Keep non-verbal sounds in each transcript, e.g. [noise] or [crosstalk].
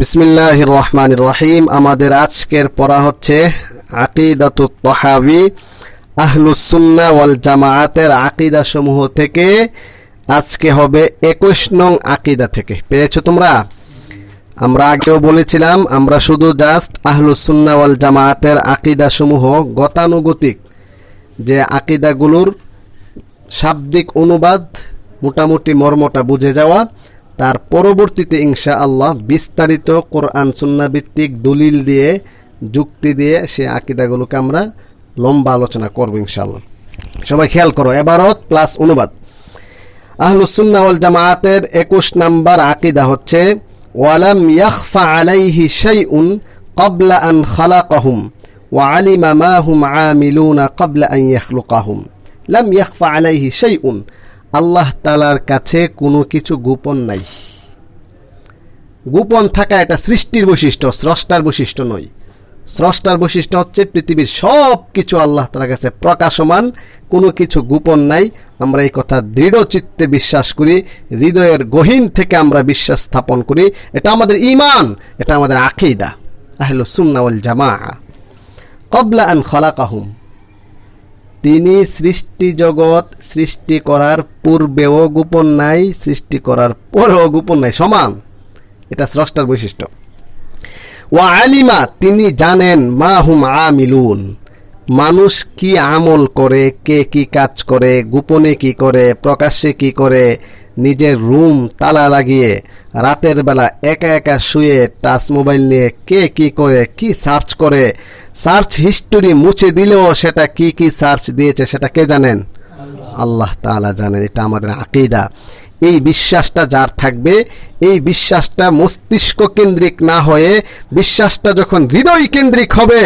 বিসমিল্লাহ রহমান রহিম আমাদের আজকের পড়া হচ্ছে আকিদাতুত তহাবি আহলুসুন্না ওয়াল জামায়াতের আকিদা সমূহ থেকে। আজকে হবে একুশ নং আকিদা থেকে। পেয়েছ তোমরা? আমরা আগেও বলেছিলাম, আমরা শুধু জাস্ট আহলুসুন্না ওয়াল জামায়াতের আকিদা সমূহ গতানুগতিক, যে আকিদাগুলোর শাব্দিক অনুবাদ মোটামুটি মর্মটা বুঝে যাওয়া। তার পরবর্তীতে ইনশা আল্লাহ বিস্তারিত কোরআন সুন্না ভিত্তিক দলিল দিয়ে, যুক্তি দিয়ে সে আকিদাগুলোকে আমরা লম্বা আলোচনা করব ইনশাআল্লাহ। সবাই খেয়াল করো, এবারত প্লাস অনুবাদ। আহলুসুন্না ওয়াল জামায়াতের একুশ নাম্বার আকিদা হচ্ছে, ওয়ালাম ইয়াখফা আলাইহি শাইউন ক্বাবলা আন খালাকাহুম, ওয়া আলিমা মা হুম আমিলুনা ক্বাবলা আন ইয়াখলুকাহুম, লাম ইয়াখফা আলাইহি শাইউন। আল্লাহ তালার কাছে কোনো কিছু গোপন নাই। গোপন থাকা এটা সৃষ্টির বৈশিষ্ট্য, স্রষ্টার বৈশিষ্ট্য নয়। স্রষ্টার বৈশিষ্ট্য হচ্ছে পৃথিবীর সব কিছু আল্লাহ তালার কাছে প্রকাশমান, কোনো কিছু গোপন নাই। আমরা এই কথা দৃঢ় চিত্তে বিশ্বাস করি, হৃদয়ের গহীন থেকে আমরা বিশ্বাস স্থাপন করি। এটা আমাদের ইমান এটা আমাদের আকিদা। আহল সুন্নাউল জামা কবলা আন খলাকাহুম। তিনি সৃষ্টি জগৎ সৃষ্টি করার পূর্বেও গোপন নাই, সৃষ্টি করার পরেও গোপন নাই, সমান। এটা স্রষ্টার বৈশিষ্ট্য। ওয়া আলিমা, তিনি জানেন, মা হুম আমিলুন। মানুষ কি আমল করে, কে কি কাজ করে, গোপনে কি করে, প্রকাশ্যে কি করে নিজের রুম তালা লাগিয়ে রাতের বেলা একা একা শুয়ে টাচ মোবাইল নিয়ে কে কি করে কি সার্চ করে, সার্চ হিস্টোরি মুছে দিলেও সেটা কি কি সার্চ দিয়েছে সেটা কে জানেন? আল্লাহ তাআলা জানেন, এটা আমাদের আকিদা। এই বিশ্বাসটা যার থাকবে, এই বিশ্বাসটা মস্তিষ্ক কেন্দ্রিক না হয়ে, বিশ্বাসটা যখন হৃদয় কেন্দ্রিক হবে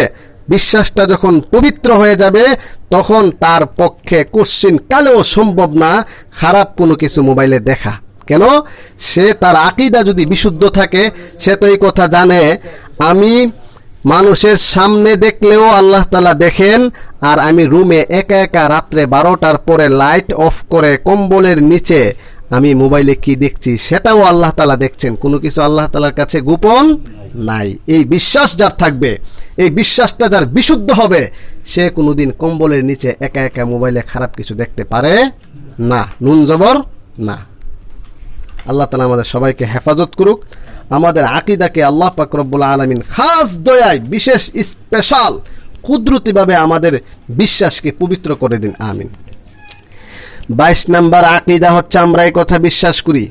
বিশ্বাসটা যখন পবিত্র হয়ে যাবে, তখন তার পক্ষে কোশ্চিন কালেও সম্ভব না খারাপ কোনো কিছু মোবাইলে দেখা। কেন? সে তার আকিদা যদি বিশুদ্ধ থাকে, সে তো এই কথা জানে, আমি মানুষের সামনে দেখলেও আল্লাহ তালা দেখেন, আর আমি রুমে একা একা রাত্রে বারোটার পরে লাইট অফ করে কম্বলের নিচে আমি মোবাইলে কি দেখছি, সেটাও আল্লাহ তালা দেখছেন। কোনো কিছু আল্লাহ তালার কাছে গোপন? নাই। এই বিশ্বাস যার থাকবে, এই বিশ্বাসটা যার বিশুদ্ধ হবে, সে কোনোদিন কম্বলের নিচে একা একা মোবাইলে খারাপ কিছু দেখতে পারে না, নুন জবর না। আল্লাহ তালা আমাদের সবাইকে হেফাজত করুক। আমাদের আকিদাকে আল্লাহ পাকরবুল আলমিন খাস দয়ায়, বিশেষ স্পেশাল, কুদরতিভাবে আমাদের বিশ্বাসকে পবিত্র করে দিন, আমিন। বাইশ নাম্বার আকিদা হচ্ছে, আমরা এই কথা বিশ্বাস করি।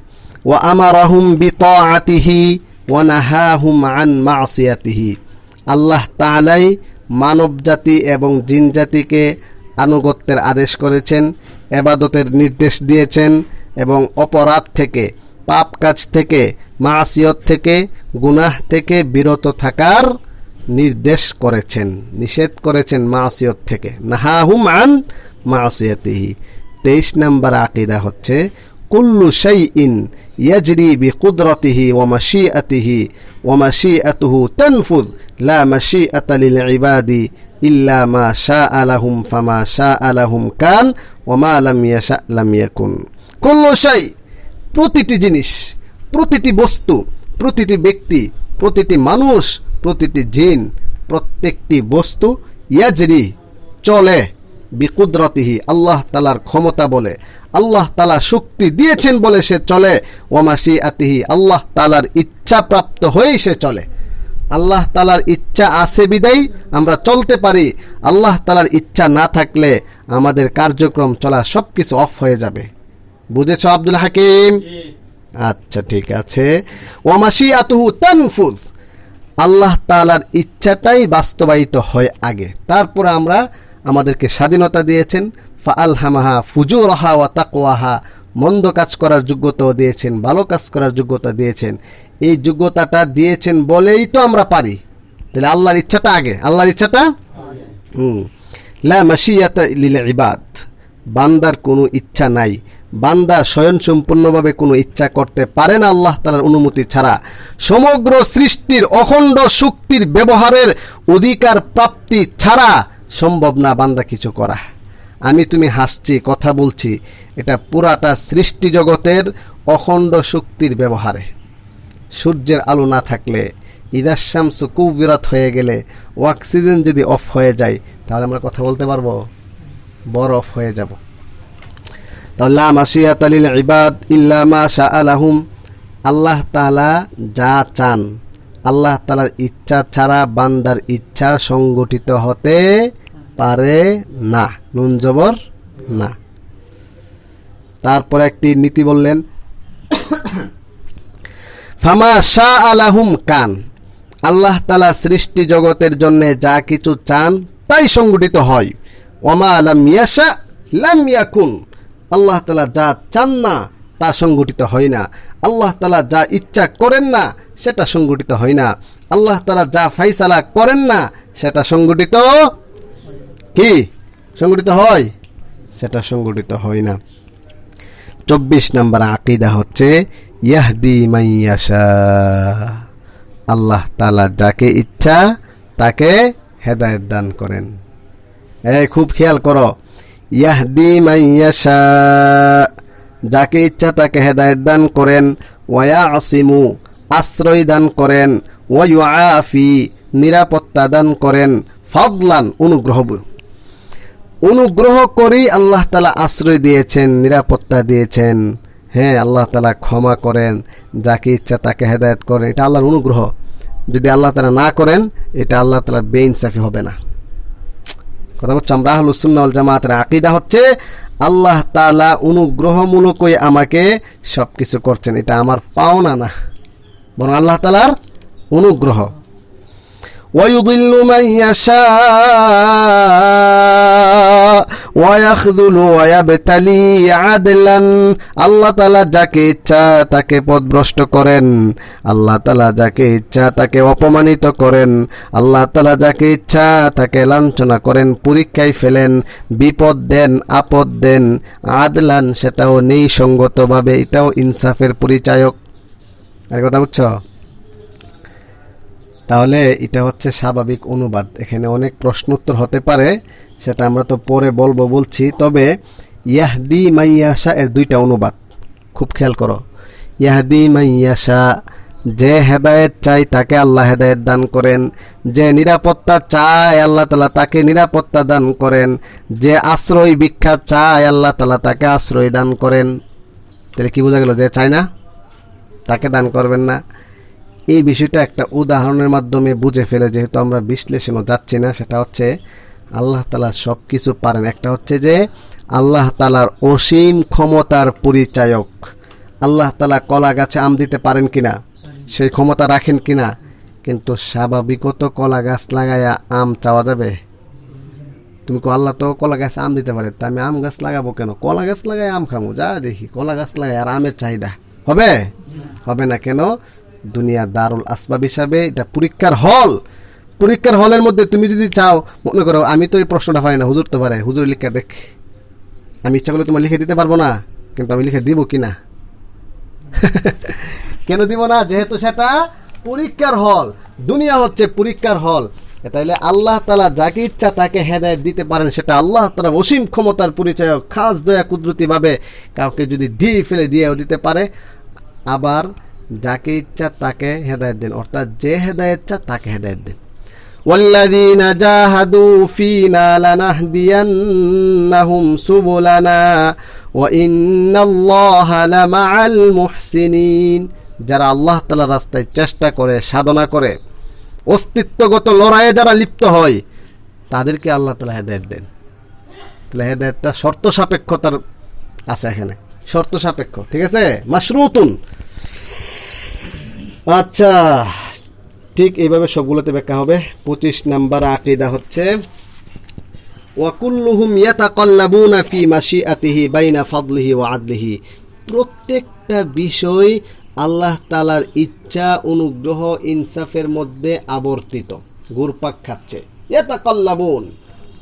ও আমার আহুম বিতিহি ও নাহাহুম আন মাসিয়াতিহি। আল্লাহ তালাই মানব জাতি এবং জিন জাতিকে আনুগত্যের আদেশ করেছেন, এবাদতের নির্দেশ দিয়েছেন এবং অপরাধ থেকে, পাপ কাজ থেকে, মাসিয়ত থেকে, গুনাহ থেকে বিরত থাকার নির্দেশ করেছেন, নিষেধ করেছেন মাসিয়ত থেকে। নাহাহুম আন মাসিয়াতিহি। তেইশ নম্বর আকিদা হচ্ছে কুল্লু শাই ইন ইয়াজরি বি কুদরতিহি ও মাসিয়াতিহি ও মাসিয়াতুহু তনফুদ লা মাসিয়াতা লিল ইবাদি ইল্লা মা শা আলাহুম ফামা শা আলাহুম কান ও মা লাম ইয়াশা লাম ইয়াকুন। কুল্লু শাই, প্রতিটি জিনিস, প্রতিটি বস্তু, প্রতিটি ব্যক্তি, প্রতিটি মানুষ, প্রতিটি জিন, প্রত্যেকটি বস্তু ইয়াজরি, চলে বিকুদরতিহি, আল্লাহ তালার ক্ষমতা বলে। আল্লাহ তালা শক্তি দিয়েছেন বলে সে চলে। ওমাসি আতিহি আল্লাহ তালার ইচ্ছা প্রাপ্ত হয়েই সে চলে। আল্লাহ তালার ইচ্ছা আছে বিদায়, আমরা চলতে পারি। আল্লাহ তালার ইচ্ছা না থাকলে আমাদের কার্যক্রম চলা সব কিছু অফ হয়ে যাবে। বুঝেছ আব্দুল হাকিম? আচ্ছা ঠিক আছে। ওমাসি আতুহু তানফুজ, আল্লাহ তালার ইচ্ছাটাই বাস্তবায়িত হয় আগে। তারপরে আমরা আমাদেরকে স্বাধীনতা দিয়েছেন। ফা আলহামাহা ফুজুরহা ওয়া তাকওয়াহা। মন্দ কাজ করার যোগ্যতাও দিয়েছেন, ভালো কাজ করার যোগ্যতা দিয়েছেন। এই যোগ্যতাটা দিয়েছেন বলেই তো আমরা পারি। তাহলে আল্লাহর ইচ্ছাটা আগে, আল্লাহর ইচ্ছাটা? হুম। লা মাসিয়াতা লিল ইবাদ। বান্দার কোনো ইচ্ছা নাই। বান্দা স্বয়ংসম্পূর্ণভাবে কোনো ইচ্ছা করতে পারে না আল্লাহ তালার অনুমতি ছাড়া। সমগ্র সৃষ্টির অখণ্ড শক্তির ব্যবহারের অধিকার প্রাপ্তি ছাড়া সম্ভব না বান্দা কিছু করা। আমি তুমি হাসছি, কথা বলছি। এটা পুরাটা সৃষ্টি জগতের অখণ্ড শক্তির ব্যবহারে। সূর্যের আলো না থাকলে ইদাসাম সুকুবিরাত হয়ে গেলে, অক্সিজেন যদি অফ হয়ে যায়, তাহলে আমরা কথা বলতে পারব? বরফ হয়ে যাব। তাহলে মাসিয়াত আলিল ইবাদ ইল্লা মা শা আলাহুম আল্লাহ তাআলা যা চান, আল্লাহ তালার ইচ্ছা ছাড়া বান্দার ইচ্ছা সংগঠিত হতে পারে না, নুন জবর না। তারপর একটি নীতি বললেন, ফামা শাহ আলাহুম কান। আল্লাহ তালা সৃষ্টি জগতের জন্য যা কিছু চান, তাই সংগঠিত হয়। ওমা আলাম ইয়াশা, লাম ইয়াকুন। আল্লাহ তালা যা চান না, তা সংগঠিত হয় না। আল্লাহ তালা যা ইচ্ছা করেন না, সেটা সংগঠিত হয় না। আল্লাহ তালা যা ফাইসালা করেন না, সেটা সংগঠিত কি? সংগঠিত হয়? সেটা সংগঠিত হয় না। চব্বিশ নম্বর আকিদা হচ্ছে, ইয়াহদি মাইয়াশা আল্লাহ তালা যাকে ইচ্ছা, তাকে হেদায়ত দান করেন। এই খুব খেয়াল করো। ইয়াহদি মাইয়াশা যাকে ইচ্ছা, তাকে হেদায়ত দান করেন। ওয়া আসিমু আশ্রয় দান করেন। ওয়াফি নিরাপত্তা দান করেন। ফদলান অনুগ্রহ অনুগ্রহ করেই আল্লাহ তালা আশ্রয় দিয়েছেন, নিরাপত্তা দিয়েছেন। হ্যাঁ আল্লাহ তালা ক্ষমা করেন, যাকে ইচ্ছা তাকে হেদায়ত করেন, এটা আল্লাহর অনুগ্রহ। যদি আল্লাহ তালা না করেন, এটা আল্লাহ তালার বেইনসাফি হবে না। কথা বলছো, আমরা আহলুসুল্নাল জামাতের আকিদা হচ্ছে, আল্লাহ তালা অনুগ্রহমূলকই আমাকে সব কিছু করছেন, এটা আমার পাওনা না। বরং আল্লাহ তালার অনুগ্রহ। ويضل من يشاء ويخذل ويبتلي عدلا আল্লাহ তালা যাকে ইচ্ছা তাকে পথভ্রষ্ট করেন আল্লাহ তালা যাকে ইচ্ছা তাকে অপমানিত করেন আল্লাহ তালা যাকে ইচ্ছা তাকে লাঞ্ছনা করেন পরীক্ষায় ফেলেন বিপদ দেন আপদ দেন আদলান সেটাও নেই সঙ্গতভাবে এটাও ইনসাফের পরিচায়ক আর কথা বুঝছো তাহলে এটা হচ্ছে স্বাভাবিক অনুবাদ। এখানে অনেক প্রশ্ন উত্তর হতে পারে, সেটা আমরা তো পরে বলব, বলছি। তবে ইয়াহদি মাইয়াশা এর দুইটা অনুবাদ। খুব খেয়াল করো। ইয়াহদি মাইয়াশা যে হেদায়েত চাই তাকে আল্লাহ হেদায়েত দান করেন। যে নিরাপত্তা চায় আল্লাহ তালা তাকে নিরাপত্তা দান করেন। যে আশ্রয় ভিক্ষা চায় আল্লাহ তালা তাকে আশ্রয় দান করেন। তাহলে কি বোঝা গেল যে চায় না? তাকে দান করবেন না। এই বিষয়টা একটা উদাহরণের মাধ্যমে বুঝে ফেলে, যেহেতু আমরা বিশ্লেষণও যাচ্ছি না, সেটা হচ্ছে আল্লাহ তালা সব কিছু পারেন। একটা হচ্ছে যে আল্লাহ তালার অসীম ক্ষমতার পরিচায়ক। আল্লাহ তালা কলা গাছে আম দিতে পারেন কিনা, সেই ক্ষমতা রাখেন কিনা, কিন্তু স্বাভাবিকত কলা গাছ লাগাইয়া আম চাওয়া যাবে? তুমি আল্লাহ তো কলা গাছে আম দিতে পারে, তা আমি আম গাছ লাগাবো কেন? কলা গাছ লাগাই আম খামো, যা দেখি, কলা গাছ লাগাই, আর আমের চাহিদা। হবে? হবে না কেন? দুনিয়া দারুল আসবাব হিসাবে এটা পরীক্ষার হল। পরীক্ষার হলের মধ্যে তুমি যদি চাও, মনে করো, আমি তো এই প্রশ্নটা পারি না, হুজুর তো পারে, হুজুর লিখে দেখ। আমি ইচ্ছা করলে তোমার লিখে দিতে পারব না, কিন্তু আমি লিখে দিব কি না [laughs] কেন দিব না? যেহেতু সেটা পরীক্ষার হল। দুনিয়া হচ্ছে পরীক্ষার হল। তাইলে আল্লাহ তালা যাকে ইচ্ছা তাকে হেদায়ত দিতে পারেন, সেটা আল্লাহ তালা অসীম ক্ষমতার পরিচয় খাস দয়া কুদরতিভাবে কাউকে যদি দিয়ে ফেলে দিয়েও দিতে পারে, আবার যাকে ইচ্ছা তাকে হেদায়ত দেন অর্থাৎ যে হেদায়ত চা তাকে হেদায়ত দেন والذين جاهدوا فينا لنهدينهم سبلنا وإن الله لمع المحسنين যারা আল্লাহ তালা রাস্তায় চেষ্টা করে সাধনা করে অস্তিত্বগত লড়াইয়ে যারা লিপ্ত হয় তাদেরকে আল্লাহ তালা হেদায়ত দেন তাহলে হেদায়তটা শর্ত সাপেক্ষতার আছে এখানে শর্ত সাপেক্ষ ঠিক আছে মাসরুতুন আচ্ছা ঠিক এইভাবে সবগুলোতে ব্যাখ্যা হবে। পঁচিশ নাম্বার আকিদা হচ্ছে, ওয়াকুল্লুহুম ইয়াতাকাল্লাবুনা ফি মাশিআতিহি বাইনা ফাদলিহি ওয়া আদলিহি। প্রত্যেকটা বিষয় আল্লাহ তালার ইচ্ছা, অনুগ্রহ, ইনসাফের মধ্যে আবর্তিত। ঘুরপাক খাচ্ছে। ইয়াতাকাল্লাবুন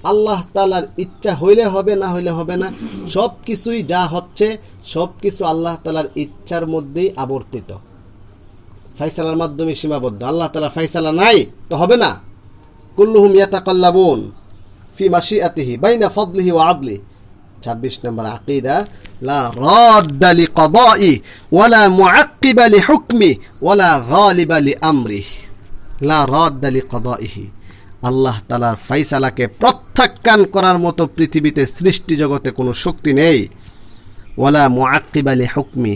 আল্লাহ তালার ইচ্ছা হইলে হবে, না হইলে হবে না। সব কিছুই যা হচ্ছে সব কিছু আল্লাহ তালার ইচ্ছার মধ্যেই আবর্তিত। ফাইসালার মাধ্যমে সীমাবদ্ধ। আল্লাহ তালা ফাইসালা নাই, তো হবে না। কুল্লুহুম ইয়াতাকাল্লাবুন ফি মাশিআতিহি বাইনা ফাদলিহি ওয়া আদলি। 26 নম্বর আকিদা, লা রাদ্দা লিকাদাই ওয়ালা মুআক্কিবা লিহুকমি ওয়ালা গালিবা লিআমরিহি লা রাদ্দা লিকাদাইহি আল্লাহ তালার ফাইসালাকে প্রত্যাখ্যান করার মতো পৃথিবীতে সৃষ্টি জগতে কোনো শক্তি নেই। ওয়ালা মুআক্কিবালি হুকমি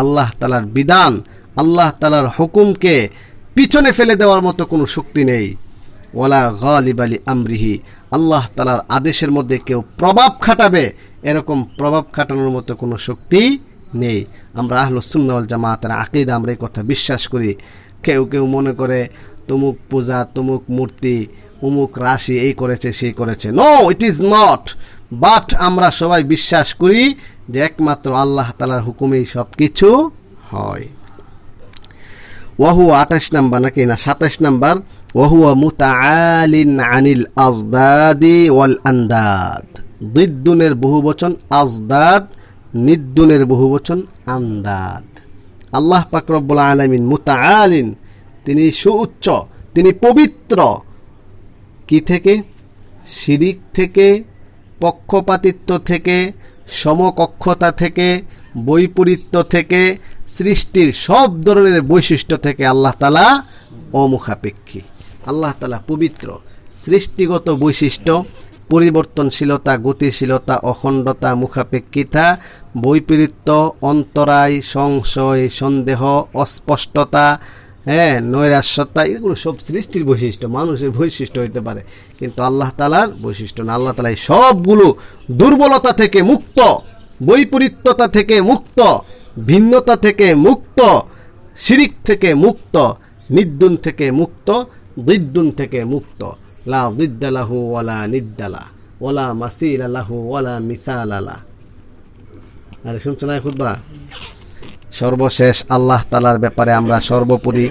আল্লাহ তালার বিধান আল্লাহ তালার হুকুমকে পিছনে ফেলে দেওয়ার মতো কোনো শক্তি নেই। ওলা ওয়ালা গালিবালি আমরিহি। আল্লাহ তালার আদেশের মধ্যে কেউ প্রভাব খাটাবে, এরকম প্রভাব খাটানোর মতো কোনো শক্তি নেই। আমরা আহলুসুন্নাল জামাতের আকিদা, আমরা এই কথা বিশ্বাস করি। কেউ কেউ মনে করে, তমুক পূজা, তমুক মূর্তি, উমুক রাশি, এই করেছে, সেই করেছে। No it is not but আমরা সবাই বিশ্বাস করি যে একমাত্র আল্লাহ তালার হুকুমেই সব কিছু হয়। ওয়াহু আঠাশ নাম্বার নাকি না সাতাশ নাম্বার? ওয়াহুয়া মুতাআলিন আনিল আজদাদি ওয়াল আন্দাদ। দিদ্দুনের বহুবচন আজদাদ নিদ্দুনের বহু বহুবচন আন্দাদ। আল্লাহ পাক রব্বুল আলামিন মুতাআলিন, তিনি সুউচ্চ, তিনি পবিত্র। কি থেকে? শিরিক থেকে, পক্ষপাতিত্ব থেকে, সমকক্ষতা থেকে বৈপরীত্য থেকে, সৃষ্টির সব ধরনের বৈশিষ্ট্য থেকে আল্লাহ তালা অমুখাপেক্ষী। আল্লাহ তালা পবিত্র। সৃষ্টিগত বৈশিষ্ট্য, পরিবর্তনশীলতা, গতিশীলতা, অখণ্ডতা, মুখাপেক্ষিতা, বৈপরীত্য, অন্তরায় সংশয়, সন্দেহ, অস্পষ্টতা হ্যাঁ নৈরাস্যতা এগুলো সব সৃষ্টির বৈশিষ্ট্য, মানুষের বৈশিষ্ট্য হইতে পারে। কিন্তু আল্লাহ তালার বৈশিষ্ট্য না। আল্লাহ তালা সবগুলো দুর্বলতা থেকে মুক্ত। বৈপরীত্যতা থেকে মুক্ত, ভিন্নতা থেকে মুক্ত, শিরিক থেকে মুক্ত, নিদ্দুন থেকে মুক্ত, দিদ্দুন থেকে মুক্ত। লা দিদ্দালাহু ওয়ালা নিদ্দালা ওয়ালা মাসিল আলাহু ওয়ালা মিসাল আলা আরে শুনছো না খুদ্া সর্বশেষ আল্লাহ তালার ব্যাপারে আমরা সর্বোপরি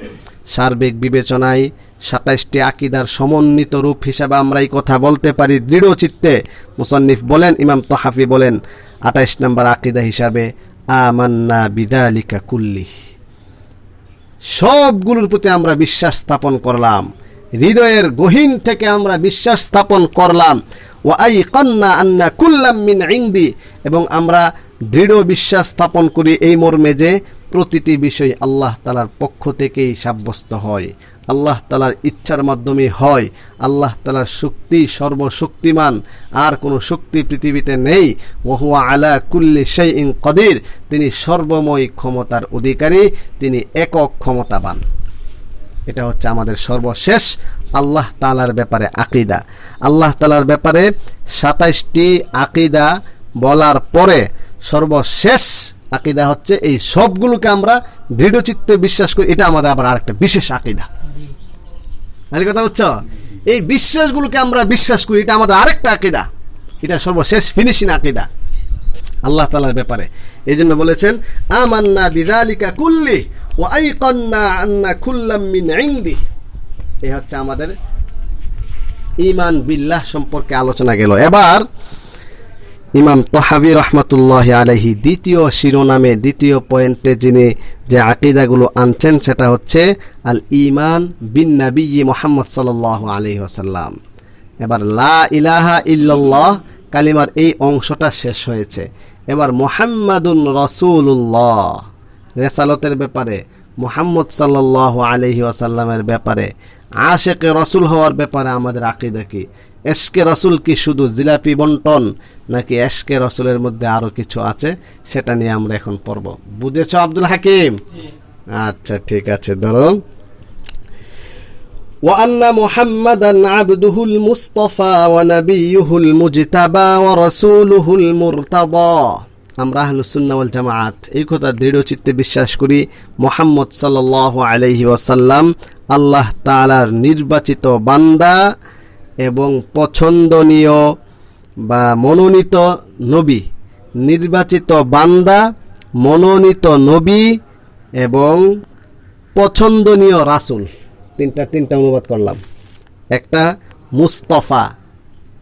সার্বিক বিবেচনায় সাতাইশটি আকিদার সমন্বিত রূপ হিসাবে আমরা এই কথা বলতে পারি। দৃঢ় চিত্তে মুসন্নিফ বলেন, ইমাম তহাফি বলেন আঠাইশ নম্বর আকিদা হিসাবে আমান্না বিদালিকা কুল্লি। সবগুলোর প্রতি আমরা বিশ্বাস স্থাপন করলাম। হৃদয়ের গহীন থেকে আমরা বিশ্বাস স্থাপন করলাম। ও আই কন্যা আন্না কুল্লাম মিন ইংদি এবং আমরা দৃঢ় বিশ্বাস স্থাপন করি এই মর্মে যে প্রতিটি বিষয় আল্লাহ তালার পক্ষ থেকেই সাব্যস্ত হয়। আল্লাহ তালার ইচ্ছার মাধ্যমে হয়। আল্লাহ তালার শক্তি সর্বশক্তিমান। আর কোনো শক্তি পৃথিবীতে নেই। ওহুয়া আলা কুল্লি সেই ইং কদির। তিনি সর্বময় ক্ষমতার অধিকারী। তিনি একক ক্ষমতাবান। এটা হচ্ছে আমাদের সর্বশেষ আল্লাহ তালার ব্যাপারে আকিদা। আল্লাহ তালার ব্যাপারে সাতাইশটি আকিদা বলার পরে সর্বশেষ আকিদা হচ্ছে এই সবগুলোকে আমরা দৃঢ়চিত্তে বিশ্বাস করি। এটা আমাদের আবার আরেকটা বিশেষ আকিদা। তাহলে কথা হচ্ছে, এই বিশ্বাসগুলোকে আমরা বিশ্বাস করি, এটা আমাদের আরেকটা আকিদা। এটা সর্বশেষ ফিনিশিং আকিদা। আল্লাহ তালার ব্যাপারে। এই জন্য বলেছেন, আমান্না বিদালিকা কুল্লি ও আইকন্না আন্না কুল্লাম মিন এই হচ্ছে আমাদের ইমান বিল্লাহ সম্পর্কে আলোচনা গেল। এবার ইমাম তহাবি রহমতুল্লাহ আলহি দ্বিতীয় শিরোনামে, দ্বিতীয় পয়েন্টে যিনি যে আকিদাগুলো আনছেন, সেটা হচ্ছে আল ইমান বিন নবী মোহাম্মদ সাল আলহি আসাল্লাম এবার লা ইলাহা ইল্লাল্লাহ, কালিমার এই অংশটা শেষ হয়েছে। এবার মোহাম্মদুন রসুল্লাহ রেসালতের ব্যাপারে, মোহাম্মদ সাল্লাহ আলহি আসাল্লামের ব্যাপারে, আশেকে রসুল হওয়ার ব্যাপারে আমাদের আকিদা কি? এসকে রসুল কি শুধু জিলাপি বন্টন নাকি এসকে রসুলের মধ্যে আরও কিছু আছে সেটা নিয়ে আমরা এখন পড়ব বুঝেছ আব্দুল হাকিম আচ্ছা ঠিক আছে ধরো وأن محمدا عبده المصطفى ونبيه المجتبى ورسوله المرتضى আমরা আহলুসুন্না ওয়াল জামাআত এই কথা দৃঢ় চিত্তে বিশ্বাস করি মোহাম্মদ সাল্লাল্লাহু আলাইহি ওয়াসাল্লাম আল্লাহ তাআলার নির্বাচিত বান্দা এবং পছন্দনীয় বা মনোনীত নবী, নির্বাচিত বান্দা, মনোনীত নবী এবং পছন্দনীয় রাসুল। তিনটা তিনটা অনুবাদ করলাম। একটা, মুস্তফা,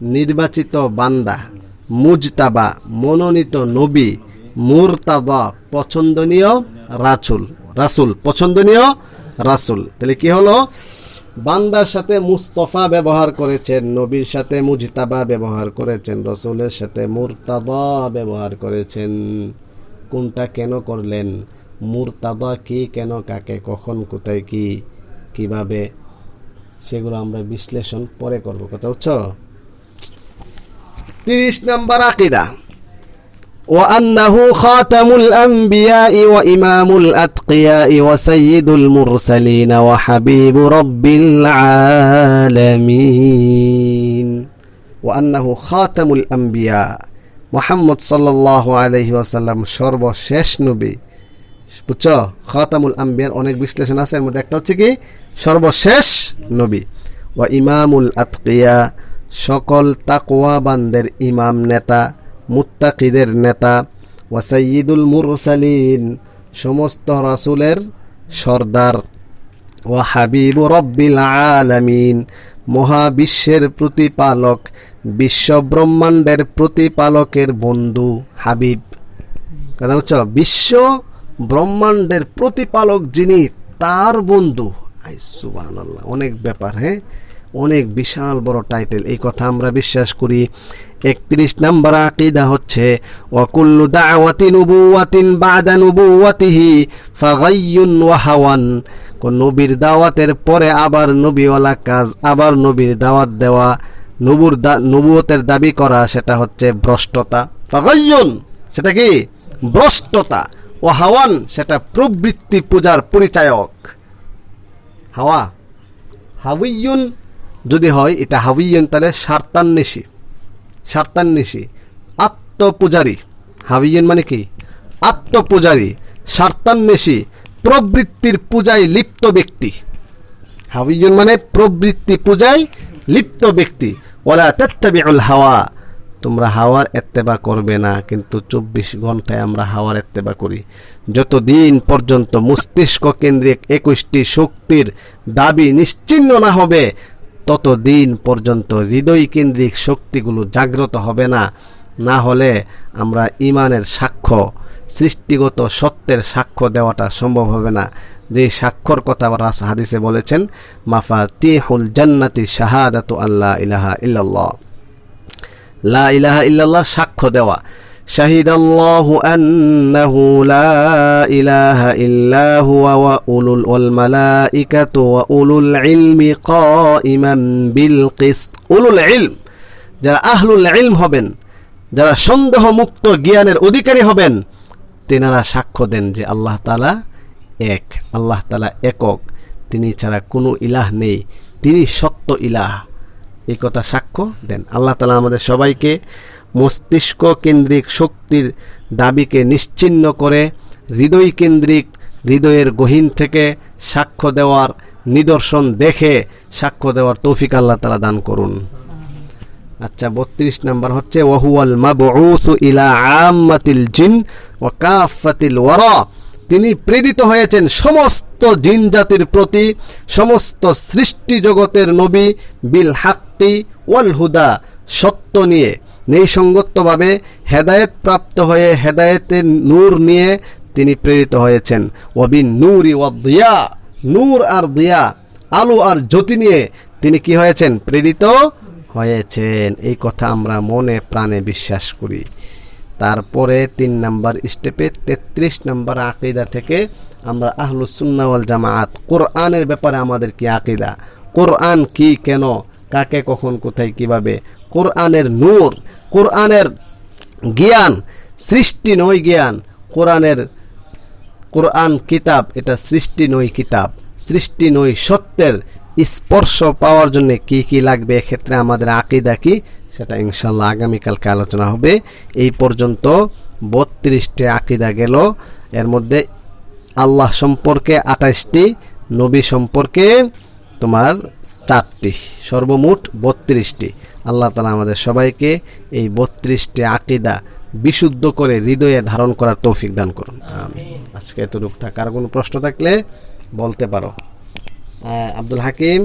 নির্বাচিত বান্দা, মুজতাবা, মনোনীত নবী মুরতাবা পছন্দনীয় রাসুল। রাসুল, পছন্দনীয় রাসুল। তাহলে কি হলো? বান্দার সাথে মুস্তফা ব্যবহার করেছেন, নবীর সাথে মুজতাবা ব্যবহার করেছেন, রসুলের সাথে মুরতাদা ব্যবহার করেছেন। কোনটা কেন করলেন? মুরতাদা কি কেন, কাকে, কখন, কোথায় কি, কীভাবে? সেগুলো আমরা বিশ্লেষণ পরে করব। কথা বুঝছ তিরিশ নম্বর আকিদা। وأنه خاتم الأنبياء وإمام الأتقياء وسيد المرسلين وحبيب رب العالمين وأنه خاتم الأنبياء محمد صلى الله عليه وسلم সর্বশেষ নবী বুঝছো খাতামুল আম্বিয়ার অনেক বিশ্লেষণ আছে এর মধ্যে একটা হচ্ছে কি সর্বশেষ নবী ওয়া ইমামুল আতকিয়া সকল তাকওয়াবানদের ইমাম নেতা মুত্তাকিদের নেতা ওয়া সাইয়্যিদুল মুরসালিন, সমস্ত রাসুলের সর্দার। ওয়া হাবিবু রব্বিল আলামিন, মহাবিশ্বের প্রতিপালক বিশ্ব ব্রহ্মাণ্ডের প্রতিপালকের বন্ধু হাবিব। কথা বুঝছ? বিশ্ব ব্রহ্মাণ্ডের প্রতিপালক যিনি, তার বন্ধু। অনেক ব্যাপার হ্যাঁ? অনেক বিশাল বড় টাইটেল। এই কথা আমরা বিশ্বাস করি। একত্রিশ নম্বর আকিদা হচ্ছে, ওয়াকুল্লু দাওয়াতি নুবুওয়াতিন বাদা নুবুওয়াতিহি ফাগাইয়ুন ওয়া হাওয়ান। কোন নবীর দাওয়াতের পরে আবার নবীওয়ালা কাজ, আবার নবীর দাওয়াত দেওয়া, নবুর দা নবুয়তের দাবি করা, সেটা হচ্ছে ভ্রষ্টতা। ফাগাইয়ুন, সেটা কি? ভ্রষ্টতা। ও হাওয়ান, সেটা প্রবৃত্তি পূজার পরিচায়ক। হাওয়া। হাউইয়ুন যদি হয়, এটা হাউইয়ুন তাহলে সার্তান্বেষী। সার্তান্বেষী আত্মপূজারী। হাউইয়ুন মানে কি? আত্মপূজারী সার্তান্বেষী প্রবৃত্তির পূজায় লিপ্ত ব্যক্তি। হাউইয়ুন মানে প্রবৃত্তি পূজায় লিপ্ত ব্যক্তি। ওলা হাওয়া। তোমরা হাওয়ার এত্তেবা করবে না, কিন্তু চব্বিশ ঘন্টায় আমরা হাওয়ার এত্তেবা করি। যতদিন পর্যন্ত মস্তিষ্ক কেন্দ্রিক একুশটি শক্তির দাবি নিশ্চিন্ন না হবে ততদিন পর্যন্ত হৃদয় কেন্দ্রিক শক্তিগুলো জাগ্রত হবে না। না হলে আমরা ইমানের সাক্ষ্য, সৃষ্টিগত সত্যের সাক্ষ্য দেওয়াটা সম্ভব হবে না। যে সাক্ষ্যর কথা রাস হাদিসে বলেছেন মাফা তিহুল জান্নাতি শাহাদাতু আল্লাহ ইলাহা ইল্লাল্লাহ। লা ইলাহা ইল্লাল্লাহ সাক্ষ্য দেওয়া। ইলাহা ইল্লা হুয়া ওয়া উলুল, ওয়াল মালাইকাতু ওয়া উলুল ইলমি কাইমান বিল কিসত। উলুল ইলম, যারা আহলুল ইলম হবেন, যারা সন্দেহ মুক্ত জ্ঞানের অধিকারী হবেন, তেনারা সাক্ষ্য দেন যে আল্লাহ তাআলা এক, আল্লাহ তাআলা একক। তিনি ছাড়া কোনো ইলাহ নেই, তিনি সত্য ইলাহ। এই কথা সাক্ষ্য দেন। আল্লাহ তালা আমাদের সবাইকে মস্তিষ্ক কেন্দ্রিক শক্তির দাবিকে নিশ্চিন্ন করে হৃদয় কেন্দ্রিক হৃদয়ের গহীন থেকে সাক্ষ্য দেওয়ার নিদর্শন দেখে সাক্ষ্য দেওয়ার তৌফিক আল্লাহ তালা দান করুন। আচ্ছা বত্রিশ নাম্বার হচ্ছে, ওয়াহুয়াল মাবউসু ইলা আম্মাতিল জিন ওয়া কাফাতিল ওয়ারা। তিনি প্রেরিত হয়েছেন সমস্ত জিন জাতির প্রতি, সমস্ত সৃষ্টি জগতের নবী বিল হাক্কি ওয়াল হুদা, সত্য নিয়ে নেইসঙ্গতভাবে হেদায়েত প্রাপ্ত হয়ে হেদায়েতের নূর নিয়ে তিনি প্রেরিত হয়েছেন। ওয়াবিন নূরি ওয়াদিয়া নূর আর দিয়া, আলো আর জ্যোতি নিয়ে তিনি কি হয়েছেন? প্রেরিত হয়েছেন। এই কথা আমরা মনে প্রাণে বিশ্বাস করি। তারপরে তিন নাম্বার স্টেপে তেত্রিশ নাম্বার আকিদা থেকে আমরা আহলুসুন্নাওয়াল জামায়াত কোরআনের ব্যাপারে আমাদের কি আকিদা? কোরআন কি, কেন? কাকে কখন কোথায় কীভাবে? কোরআনের নূর, কোরআনের জ্ঞান সৃষ্টি নয় জ্ঞান, কোরআনের কোরআন কিতাব, এটা সৃষ্টি নয় কিতাব সৃষ্টি নয় সত্যের স্পর্শ পাওয়ার জন্য কি কি লাগবে? এক্ষেত্রে আমাদের আকিদা কি? সেটা ইনশাল্লাহ আগামীকালকে আলোচনা হবে। এই পর্যন্ত বত্রিশটি আকিদা গেল। এর মধ্যে আল্লাহ সম্পর্কে আঠাশটি, নবী সম্পর্কে তোমার চারটি, সর্বমোট বত্রিশটি। আল্লাহ তালা আমাদের সবাইকে এই বত্রিশটি আকিদা বিশুদ্ধ করে হৃদয়ে ধারণ করার তৌফিক দান করুন। আমি আজকে এতটুকু থাক। আর কোনো প্রশ্ন থাকলে বলতে পারো। আব্দুল হাকিম